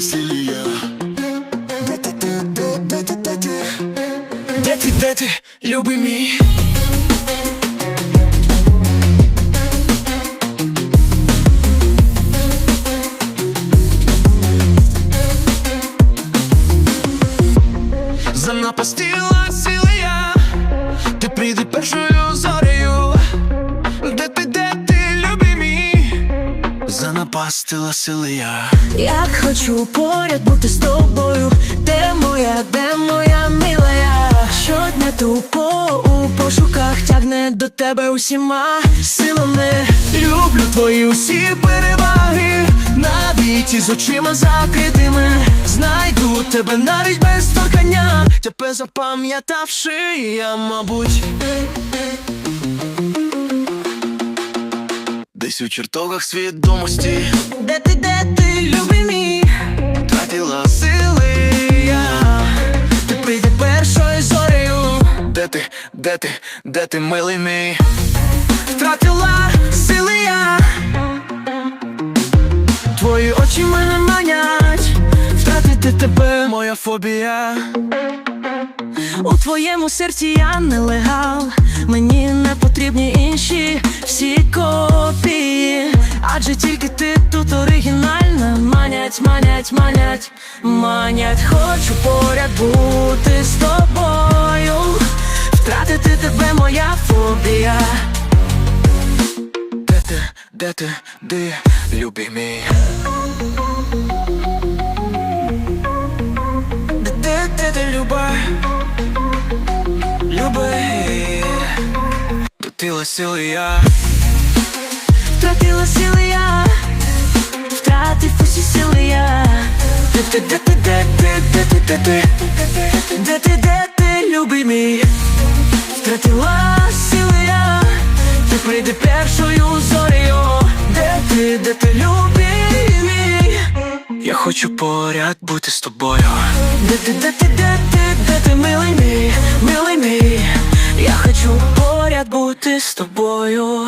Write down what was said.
Сілія Де ти, де, Дети де ти, Занапастила силия Як хочу поряд бути з тобою, де моя, де моя милая Щодня тупо у пошуках тягне до тебе усіма силами. Люблю твої усі переваги Навіть із очима закритими. Знайду тебе навіть без торкання Тебе запам'ятавши, я, мабуть Десь у чертогах свідомості. Де ти, де ти, любий мій? Тратила сили. Я. Ти прийди першою зорею. Де ти, де ти, де ти, милий мій? Втратила сили я. Твої очі мене манять. Втратити тебе, моя фобія. У твоєму серці я нелегал, мені не потрібні інші всі копії, адже тільки ти тут оригінальна, манять, манять, манять, манять, хочу поряд бути з тобою, втратити тебе моя фобія. Де ти, де ти, де, любий мій. Де, де, де ти, люба? Люби Дотила сили я. Втратила сили ти, де ти, де ти, де ти, де ти Де ти, де ти, любий мій, втратила сили я, ти прийди першою зорею, де ти, де ти, любий мій, Я хочу поряд бути з тобою де ти, де ти, де ти, де ти, милий мій, милий мій, я хочу поряд бути з тобою.